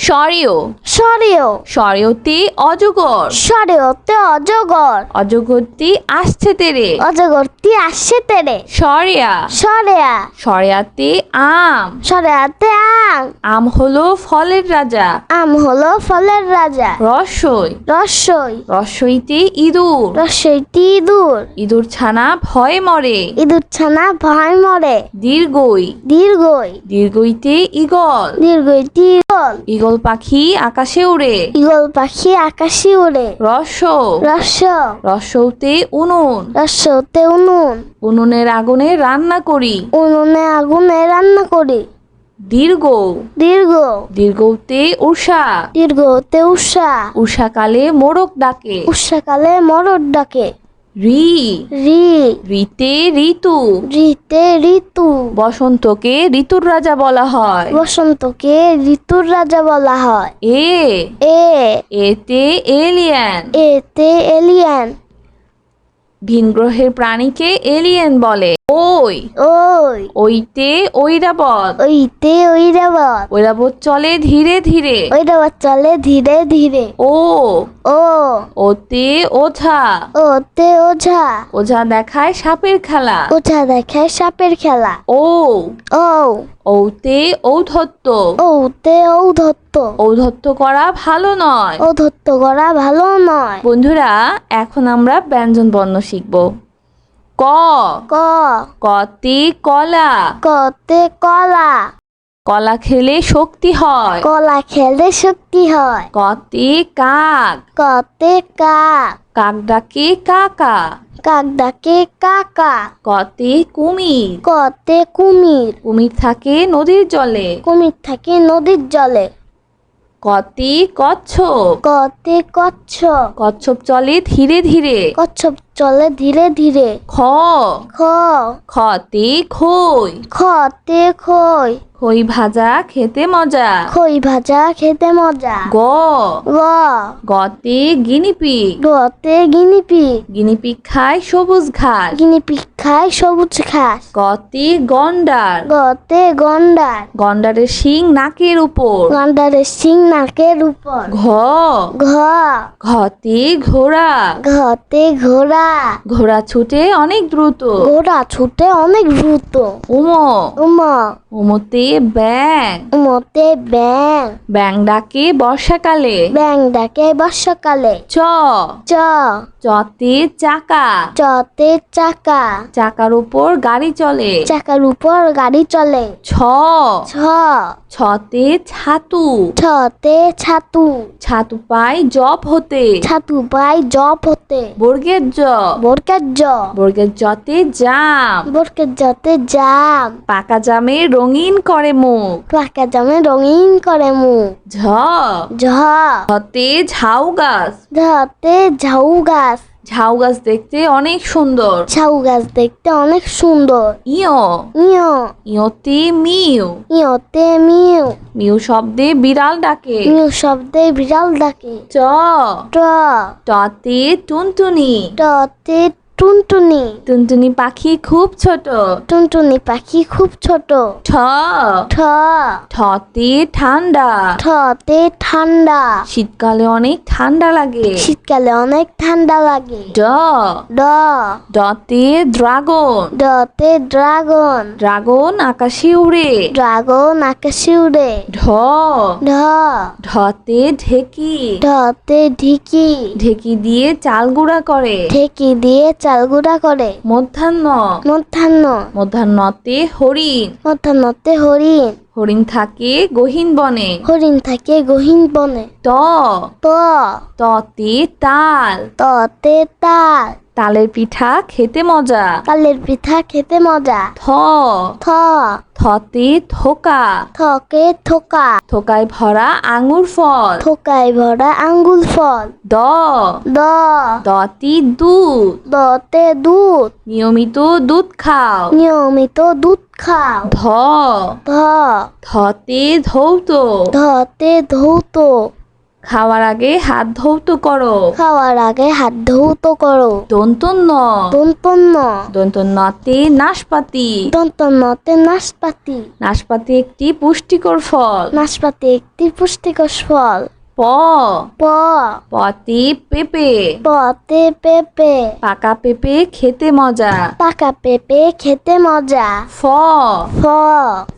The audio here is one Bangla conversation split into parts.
স্বরীয় সরেও স্বরীয়তে অজগর। সরেওতে অজগর। অজগরটি আসছে তেরে। অজগরটি আসছে তেরে। সরিয়া। সরেয়া। সরিয়াতে আম। সরেয়াতে আম। আম হলো ফলের রাজা। আম হলো ফলের রাজা। রসই। রসই। রসইতে ইঁদুর। রসইটি ইঁদুর। ইঁদুর ছানা ভয় মরে। ইঁদুর ছানা ভয় মরে। দীর্ঘই। দীর্ঘই। দীর্ঘইতে ইগল দীর্ঘইটি ইগল ইগল পাখি আকাশে উড়ে। ঈগল পাখি আকাশে উড়ে। রস রস রসৌতে উনুন। রসতে উনুন। উনুনের আগুনে রান্না করি। উনুনে আগুনে রান্না করি। দীর্ঘ। দীর্ঘ। দীর্ঘতে উষা দীর্ঘতে উষা উষাকালে মোরক ডাকে। উষাকালে মরদ ডাকে। রি। রি। রিতে ঋতু। ঋতে ঋতু। বসন্তকে ঋতুর রাজা বলা হয়। বসন্তকে ঋতুর রাজা বলা হয়। এ। এ। এতে এলিয়ান। এতে এলিয়ান। ভিন গ্রহের প্রাণীকে এলিয়েন বলে। ওই। ওই। ওইতে ঐরাবত। ওইতে ঐরাবত। ঐরাবত চলে ধীরে ধীরে। ঐরাবত চলে ধীরে ধীরে। ও। ও। ওতে ওঝা। ওতে ওঝা। ওঝা দেখায় সাপের খেলা। ওঝা দেখায় সাপের খেলা। ও। ও। ঔতে ঔধত্য ওতে ঔধত্য ঔধত্য করা ভালো নয়। ঔধত্য করা ভালো নয়। বন্ধুরা এখন আমরা ব্যঞ্জন বর্ণ শিখব। ক। ক। কতে কলা। কতে কলা। কলা খেলে শক্তি হয়। কলা খেলে শক্তি হয়। কতে কাক। কতে কাক। কাক ডাকে কাকা। কাক ডাকে কাকা। কতে কুমির। কতে কুমির। কুমির থাকে নদীর জলে। কুমির থাকে নদীর জলে। কতে কচ্ছপ। কতে কচ্ছপ। কচ্ছপ চলে ধীরে ধীরে। কচ্ছপ চলে ধীরে ধীরে। খ। খ। খতে খই। খতে খই। খই ভাজা খেতে মজা। খই ভাজা খেতে মজা। গ। গ। গতে গিনিপিগ গতে গিনিপি গিনিপিগ খায় সবুজ ঘাস। গিনিপি খায় সবুজ ঘাস। গতে গন্ডার। গতে গন্ডার। গন্ডারের শিং নাকের উপর। গন্ডারের শিং নাকের উপর। ঘ। ঘ। ঘতে ঘোড়া। ঘতে ঘোড়া। ঘোড়া ছুটে অনেক দ্রুত। ঘোড়া ছুটে অনেক দ্রুত। উমো। উমা। উমতে ব্যাং মতে ব্যাং ব্যাং ডাকে বর্ষাকালে। ব্যাং ডাকে বর্ষাকালে। চ। চ। চতে চাকা। চতে চাকা। চাকার উপর গাড়ি চলে। চাকার উপর গাড়ি চলে। ছ। ছ। ছতে ছাতু। ছতে ছাতু। ছাতু পায় জপ হতে। ছাতু পাই জপ হতে। বর্গের জ। বোরকের জ। বর্গের জতে জাম। বোরকের জতে জাম। পাকা জামে রঙিন করে মুখ। পাকা জামে রঙিন করে মুখ। ঝ। ঝ। ঝতে ঝাউ গাছ। ঝতে ঝাউ গাছ। ঝাউ গাছ দেখতে অনেক সুন্দর। ঝাউ গাছ দেখতে অনেক সুন্দর। ইয়। ইয়। ইয়তে মিউ। ইয়তে মিউ। মিউ শব্দে বিড়াল ডাকে। মিউ শব্দে বিড়াল ডাকে। চ ট। টতে টুনটুনি। টতে টুনটুনি। টুনটুনি পাখি খুব ছোট। টুনটুনি পাখি খুব ছোট। ঠ। ঠ। ঠতে ঠান্ডা। ঠতে ঠান্ডা। শীতকালে অনেক ঠান্ডা লাগে। শীতকালে অনেক ঠান্ডা লাগে। ড। ড। ডতে ড্রাগন। ডতে ড্রাগন। ড্রাগন আকাশে উড়ে। ড্রাগন আকাশে উড়ে। ঢ। ঢ। ঢতে ঢেকি। ঢতে ঢিকি। ঢেকি দিয়ে চাল গুঁড়া করে। ঢেকি দিয়ে চাল গুঁড়া করে। মধ্যাহ্ন। মধ্যাহ্ন। মধ্যাহ্নতে হরিণ। মধ্যাহ্নতে হরিণ। হরিণ থাকে গহীন বনে। হরিণ থাকে গহীন বনে। ত। ত। ততে তাল। ততে তাল। তালের পিঠা খেতে মজা। কালের পিঠা খেতে মজা। থ। থ। থতে থোকা। থকে থোকা। থোকায় ভরা আঙুর ফল। থোকায় ভরা আঙ্গুল ফল। দ। দ। দতি দুধ। দতে দুধ। নিয়মিত দুধ খাও। নিয়মিত দুধ খাও। ধ। ধ। ধতে ধৌত। ধতে ধৌত। খাওয়ার আগে হাত ধৌত করো। খাওয়ার আগে হাত ধৌত করো। দন্তন্য দন্তন্য দন্তন্যতে নাশপাতি। দন্তন্যতে নাশপাতি। নাশপাতি একটি পুষ্টিকর ফল। নাশপাতি একটি পুষ্টিকর ফল। প। প। পতে পেঁপে। পতে পেঁপে। পাকা পেঁপে খেতে মজা। পাকা পেঁপে খেতে মজা। ফ। ফ।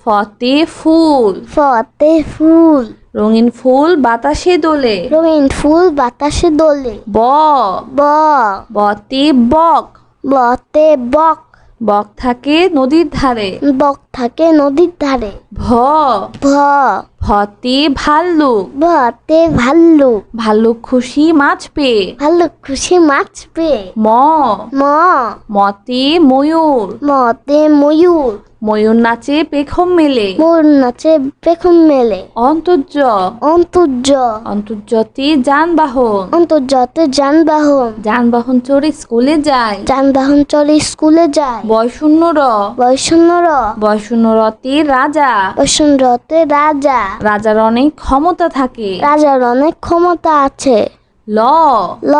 ফতে ফুল। ফতে ফুল। রঙিন ফুল বাতাসে দোলে। রঙিন ফুল বাতাসে দোলে। ব। ব। বতে বক। বতে বক। বক থাকে নদীর ধারে। বক থাকে নদীর ধারে। ভ। ভ। ভতে ভাল্লুক ভতে ভাল্লুক ভাল্লুক খুশি মাছ পে। ভাল্লুক খুশি মাছ পে। ম। ম। মতে ময়ূর। মতে ময়ূর। ময়ূর নাচে পেখম মেলে। ময়ূর নাচে পেখম মেলে। অন্তর্য। অন্তর্য। অন্তর্জতে যানবাহন। অন্তর্জাত যানবাহন। যানবাহন চড়ে স্কুলে যায়। যানবাহন চলে স্কুলে যায়। বয়শূন্য র বয়শূন্য র বয়শূন্য রতে রাজা। বৈষণ্যতে রাজা। রাজার অনেক ক্ষমতা থাকে। রাজার অনেক ক্ষমতা আছে। ল। ল।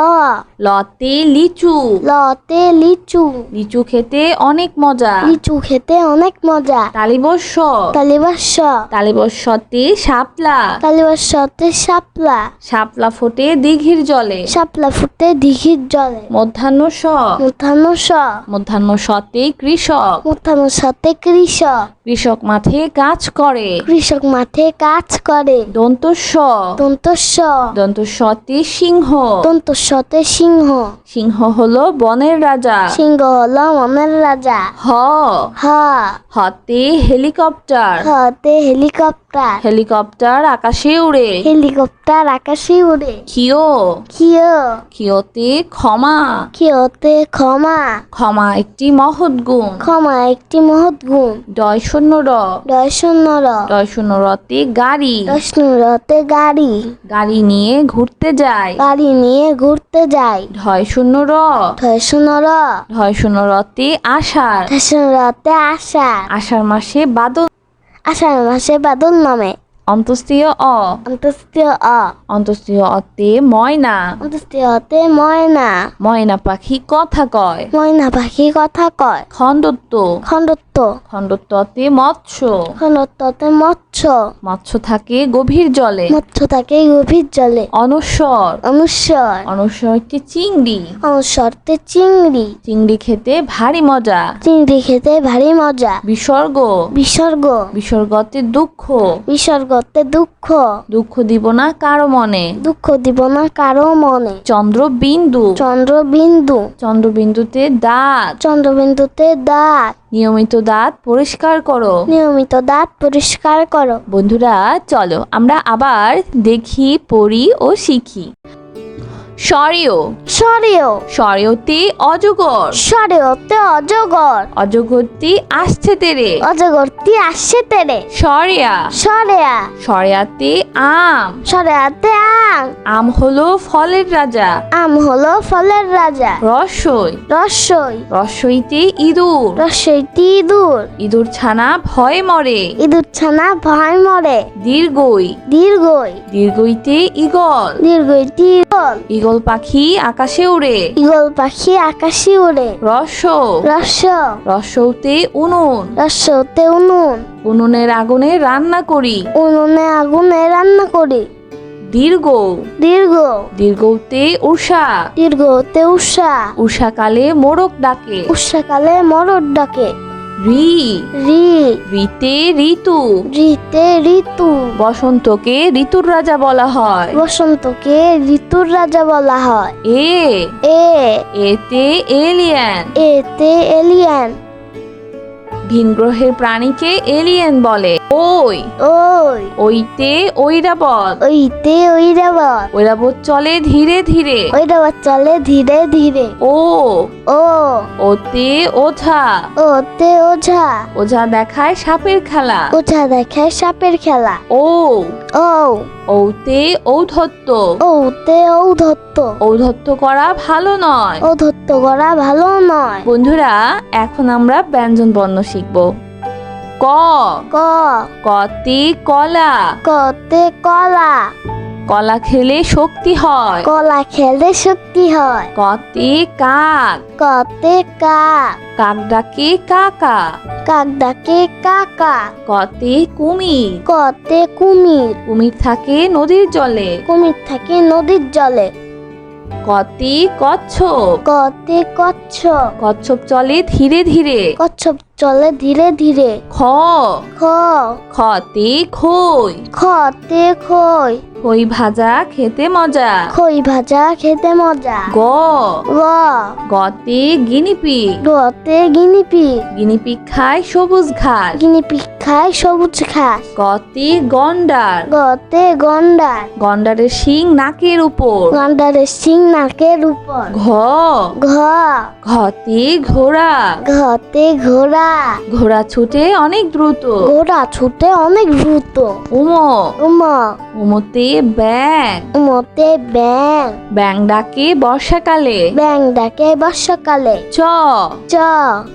লতে লিচু। লতে লিচু। লিচু খেতে অনেক মজা। লিচু খেতে অনেক মজা। তালিবস্য তালিবাস্য তালিবস্যতে শাপলা। তালিবাস্যতে শাপলা। শাপলা ফোটে দিঘির জলে। শাপলা ফুটে দিঘির জলে। মধ্যাহ্ন স মুথানো স মধ্যাহ্ন সতে কৃষক। মুথানো সাথে কৃষক। কৃষক মাঠে কাজ করে। কৃষক মাঠে কাজ করে। দন্ত দন্তস্ব। দন্ত সতে সিংহ। দন্ত সতে সিংহ। সিংহ হলো বনের রাজা। সিংহ হলো বনের রাজা। হ। হা। হতে হেলিকপ্টার। হতে হেলিকপ্টার। হেলিকপ্টার। হেলিকপ্টার আকাশে উড়ে। হেলিকপ্টার আকাশে উড়ে। ক্ষিয় কিয়? ক্ষিয়তে ক্ষমা। কিয়তে ক্ষমা। ক্ষমা একটি মহৎ গুণ। ক্ষমা একটি মহৎ গুণ। ডয় শূন্য র। দর্শনর ডয় শূন্য রতে গাড়ি। দর্শনরতে গাড়ি। গাড়ি নিয়ে ঘুরতে যায়। গাড়ি নিয়ে ঘুরতে যায়। ঢয় শূন্য র। দর্শনর ঢয় শূন্য রতে আষাঢ়। দর্শনরতে আষাঢ়। আষাঢ় মাসে বাদল আষাঢ় মাসে বাদল নামে। অন্তস্তীয় অ অন্তস্তীয় অ অন্তস্তীয় অতে ময়না অন্তস্তীয়তে ময়না ময়না পাখি কথা কয় ময়না পাখি কথা কয় খণ্ডত্ব খণ্ডত্ব খণ্ডত্বতে মৎস্য খণ্ডত্বতে মৎস্য মৎস্য থাকে গভীর জলে মৎস্য থাকে গভীর জলে অনস্বর অনুস্বর অনস্বর একটি চিংড়ি অনুস্বরতে চিংড়ি চিংড়ি খেতে ভারী মজা চিংড়ি খেতে ভারী মজা বিসর্গ বিসর্গ বিসর্গতে দুঃখ বিসর্গতে দুঃখ। দুঃখ দিব না কারও মনে। দুঃখ দিব না কারও মনে। চন্দ্র বিন্দু চন্দ্রবিন্দু। চন্দ্রবিন্দু। চন্দ্রবিন্দুতে দাঁত। চন্দ্রবিন্দুতে দাঁত। নিয়মিত দাঁত পরিষ্কার করো। নিয়মিত দাঁত পরিষ্কার করো। বন্ধুরা চলো আমরা আবার দেখি পড়ি ও শিখি। স্বরেও। সরেও স্বরেওতে অজগর। সরেওতে অজগর। অজগরটি আসছে তেরে। অজগরটি আসছে তেরে। সরেয়া। সরেয়া। সরেয়াতে আম। সরেয়াতে আম। আম হলো ফলের রাজা। আম হলো ফলের রাজা। রসই। রসই। রসইতে ইঁদুর। রসইটি ইঁদুর। ইঁদুর ছানা ভয় মরে। ইঁদুর ছানা ভয় মরে। দীর্ঘই। দীর্ঘই। দীর্ঘইতে ইগল দীর্ঘইটি ইগল ইগল পাখি আকাশে উড়ে। ইগল পাখি আকাশে উড়ে। রস। রস। রসৌতে উনুন। রসতে উনুন। উনুনের আগুনে রান্না করি। উনুনে আগুনে রান্না করি। দীর্ঘ। দীর্ঘ। দীর্ঘতে উষা দীর্ঘতে উষা উষাকালে মোরক ডাকে। উষাকালে মরদ ডাকে। রি। রি। রিতে ঋতু। ঋতে ঋতু। বসন্তকে ঋতুর রাজা বলা হয়। বসন্তকে ঋতুর রাজা বলা হয়। এ। এ। এতে এলিয়ান। এতে এলিয়ান। ভিন গ্রহের প্রাণীকে এলিয়েন বলে। ওই। ওই। ওইতে ঐরাবত ওইতে ঐরাবত ঐরাবত চলে ধীরে ধীরে। ঐরাবত চলে ধীরে ধীরে। ও। ও। ওতে ওঝা। ওতে ওঝা। ওঝা দেখায় সাপের খেলা। ওঝা দেখায় সাপের খেলা। ও। ঔতে ঔধত্য ঔতে ঔধত্য ঔধত্য করা ভালো নয়। ঔধত্য করা ভালো নয়। বন্ধুরা এখন আমরা ব্যঞ্জন বর্ণ শিখব। ক। ক। কতে কলা। কতে কলা। কলা খেলে শক্তি হয়। কলা খেলে শক্তি হয়। কতে কাক। কতে কাক। কাক ডাকে কাকা। কাক ডাকে কাকা। কতে কুমির। কতে কুমির। কুমির থাকে নদীর জলে। কুমির থাকে নদীর জলে। কতে কচ্ছপ। কতে কচ্ছপ। কচ্ছপ চলে ধীরে ধীরে। কচ্ছপ চলে ধীরে ধীরে। খ। খ। খতে খই। খতে খই। খই ভাজা খেতে মজা। খই ভাজা খেতে মজা। গ। গ। গতে গিনিপি গতে গিনিপি গিনিপি খায় সবুজ ঘাস। গিনিপি খায় সবুজ ঘাস। গতে গন্ডার। গতে গন্ডার। গন্ডারের শিং নাকের উপর। গন্ডারের শিং নাকের উপর। ঘ। ঘ। ঘতে ঘোড়া। ঘতে ঘোড়া। ঘোড়া ছুটে অনেক দ্রুত। ঘোড়া ছুটে অনেক দ্রুত। উম। উমা। উমতে ব্যাং মতে ব্যাং ব্যাং ডাকে বর্ষাকালে। ব্যাং ডাকে বর্ষাকালে। চ। চ।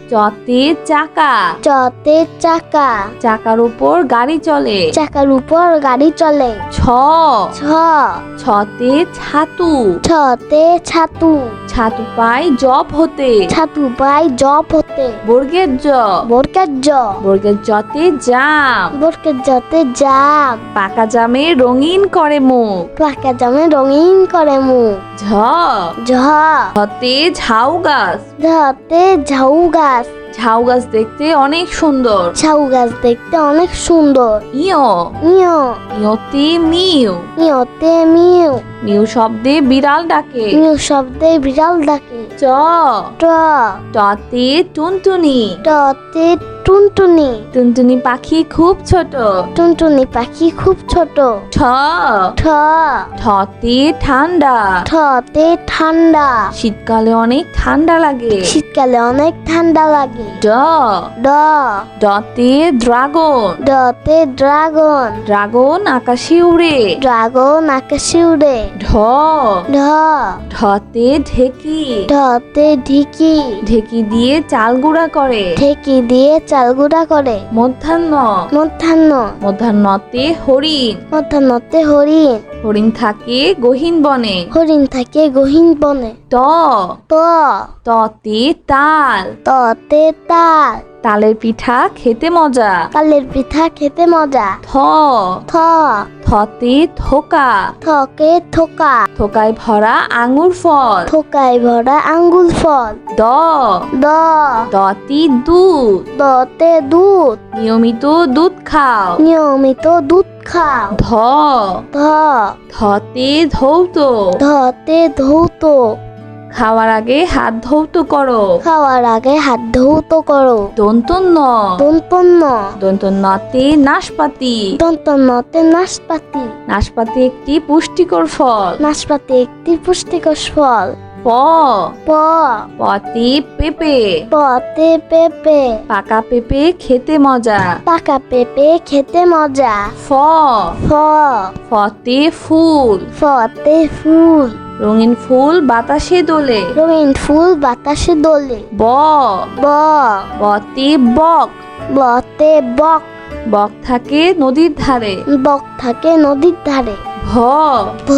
চতে চাকা। চতে চাকা। চাকার উপর গাড়ি চলে। চাকার উপর গাড়ি চলে। ছ। ছ। ছতে ছাতু। ছতে ছাতু। ছাতু পায় জব হতে। ছাতু পাই জপ হতে। বর্গের জ বোরকের জ বর্গের জতে জাম বোরকের জতে জাম পাকা জামে রঙিন করে মুখ। পাকা জামে রঙিন করে মুখ। ঝ। ঝ। ঝতে ঝাউ গাছ। ঝতে ঝাউ গাছ। ঝাউ গাছ দেখতে অনেক সুন্দর। ঝাউ গাছ দেখতে অনেক সুন্দর। ইয়। ইয়। ইয়তে মিউ ইয়তে মিউ মিউ শব্দে বিড়াল ডাকে। মিউ শব্দে বিড়াল ডাকে। চ। ট। টতে টুনটুনি। টতে টুনটুনি। টুনটুনি পাখি খুব ছোট। টুনটুনি পাখি খুব ছোট। ঠ। ঠ। ঠতে ঠান্ডা। ঠতে ঠান্ডা। শীতকালে অনেক ঠান্ডা লাগে। শীতকালে অনেক ঠান্ডা লাগে। ড। ড। ডতে ড্রাগন। ডতে ড্রাগন। ড্রাগন আকাশে উড়ে। ড্রাগন আকাশে উড়ে। ঢ। ঢ। ঢতে ঢেকি। ঢতে ঢিকি। ঢেকি দিয়ে চাল গুঁড়া করে। ঠেকি দিয়ে চাল গুঁড়া করে। মধ্যাহ্ন। মধ্যাহ্ন। মধ্যাহ্নতে হরিণ। মধ্যাহ্নতে হরিণ। হরিণ থাকে গহীন বনে। হরিণ থাকে গহীন বনে। ত। ত। ততে তাল। ততে তাল। তালের পিঠা খেতে মজা। কালের পিঠা খেতে মজা। থ। থ। থতে থোকা। থকে থোকা। থোকায় ভরা আঙুর ফল। থোকায় ভরা আঙ্গুল ফল। দ। দ। দতি দুধ। দতে দুধ। নিয়মিত দুধ খাও। নিয়মিত দুধ খাও। ধ। ধ। ধতে ধৌত। ধতে ধৌত। খাওয়ার আগে হাত ধৌত করো। খাওয়ার আগে হাত ধৌত করো। দন্তন্য দন্তন্য দন্তন্যতে নাশপাতি। দন্তন্যতে নাশপাতি। নাশপাতি একটি পুষ্টিকর ফল। নাশপাতি একটি পুষ্টিকর ফল। প। প। পতে পেঁপে। পতে পেঁপে। পাকা পেঁপে খেতে মজা। পাকা পেঁপে খেতে মজা। ফ। ফ। ফতে ফুল। ফতে ফুল। রঙিন ফুল বাতাসে দোলে। রঙিন ফুল বাতাসে দোলে। ব। ব। বতে বক। বতে বক। বক থাকে নদীর ধারে। বক থাকে নদীর ধারে। ভ। ভ।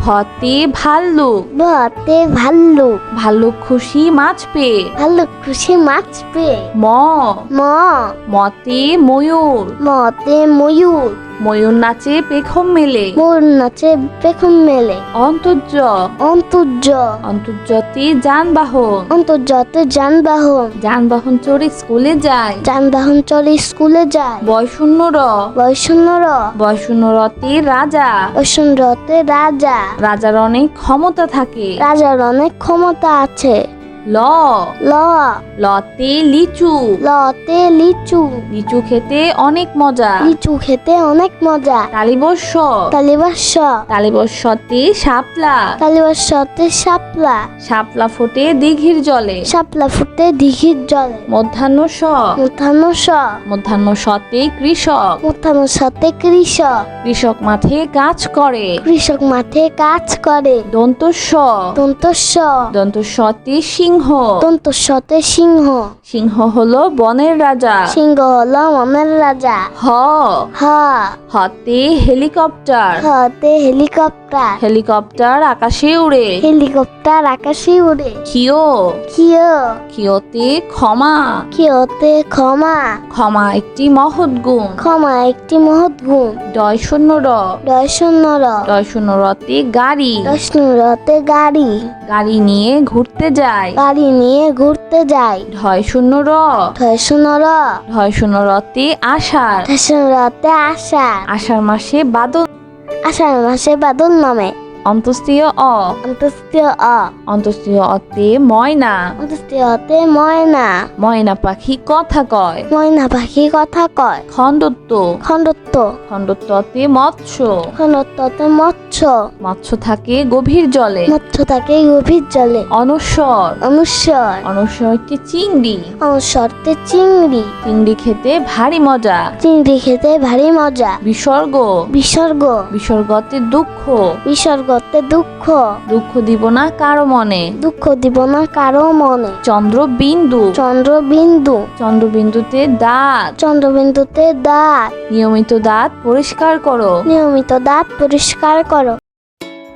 ভতে ভাল্লুক। ভতে ভাল্লুক। ভাল্লুক খুশি মাছ পেয়ে। ভাল্লুক খুশি মাছ পেয়ে। ম। ম। মতে ময়ূর। মতে ময়ূর। ময়ূর নাচে পেখম মেলে। ময়ূর নাচে পেখম মেলে। অন্তর্য। অন্তর্য। অন্তর্জতে যানবাহন। অন্তর্যত যানবাহন। যানবাহন চড়ে স্কুলে যায়। যানবাহন চলে স্কুলে যায়। বয়শূন্য র। বয়শূন্য র। বয়শূন্য রতে রাজা। বৈষণ্যতে রাজা। রাজার অনেক ক্ষমতা থাকে। রাজার অনেক ক্ষমতা আছে। ল। ল। লতে লিচু। লতে লিচু। লিচু খেতে অনেক মজা। লিচু খেতে অনেক মজা। তালিবস্য তালিবাস্য তালিবস্যতে শাপলা। তালিবাস্যতে শাপলা। শাপলা ফোটে দিঘির জলে। শাপলা ফুটে দিঘির জলে। মধ্যাহ্ন স মুথানো স মধ্যাহ্ন সতে কৃষক। মুথানো সাথে কৃষক। কৃষক মাঠে কাজ করে। কৃষক মাঠে কাজ করে। দন্ত স দন্তস্ব। দন্ত সতে সিংহ দন্তস্বতে সিংহ সিংহ হলো বনের রাজা। সিংহ হলো মনের রাজা। হ। হ। হতে হেলিকপ্টার। হতে হেলিকপ্টার। হেলিকপ্টার আকাশে উড়ে। হেলিকপ্টার আকাশে উড়ে। খিও কিয়? খিওতে ক্ষমা। কিয়তে ক্ষমা। ক্ষমা একটি মহৎ গুণ। ক্ষমা একটি মহৎ গুণ। ডয় শূন্য র। দর্শনর ডয় শূন্য রতে গাড়ি। দর্শনরতে গাড়ি। গাড়ি নিয়ে ঘুরতে যায়। গাড়ি নিয়ে ঘুরতে যায়। ঢয় শূন্য র দর্শনর ঢয় শূন্য রতে আষাঢ়। দর্শনরতে আষাঢ়। আষাঢ় মাসে বাদল আষাঢ় মাসে বাদল নামে। অন্তস্তীয় অ। অন্তস্তীয় অ। অন্তস্তীয় অতে ময়না। অন্তস্তীয়তে ময়না। ময়না পাখি কথা কয়। ময়না পাখি কথা কয়। খণ্ডত্ব। খণ্ডত্ব। খণ্ডত্বতে মৎস্য। খণ্ডত্বতে মৎস্য। মৎস্য থাকে গভীর জলে। মৎস্য থাকে গভীর জলে। অনস্বর অনুস্বর অনস্বর একটি চিংড়ি। অনুস্বরতে চিংড়ি। চিংড়ি খেতে ভারী মজা। চিংড়ি খেতে ভারী মজা। বিসর্গ। বিসর্গ। বিসর্গতে দুঃখ। বিসর্গতে দুঃখ। দুঃখ দিব না কারও মনে। দুঃখ দিব না কারও মনে। চন্দ্র বিন্দু চন্দ্রবিন্দু। চন্দ্রবিন্দু। চন্দ্রবিন্দুতে দাঁত। চন্দ্রবিন্দুতে দাঁত। নিয়মিত দাঁত পরিষ্কার করো। নিয়মিত দাঁত পরিষ্কার করো।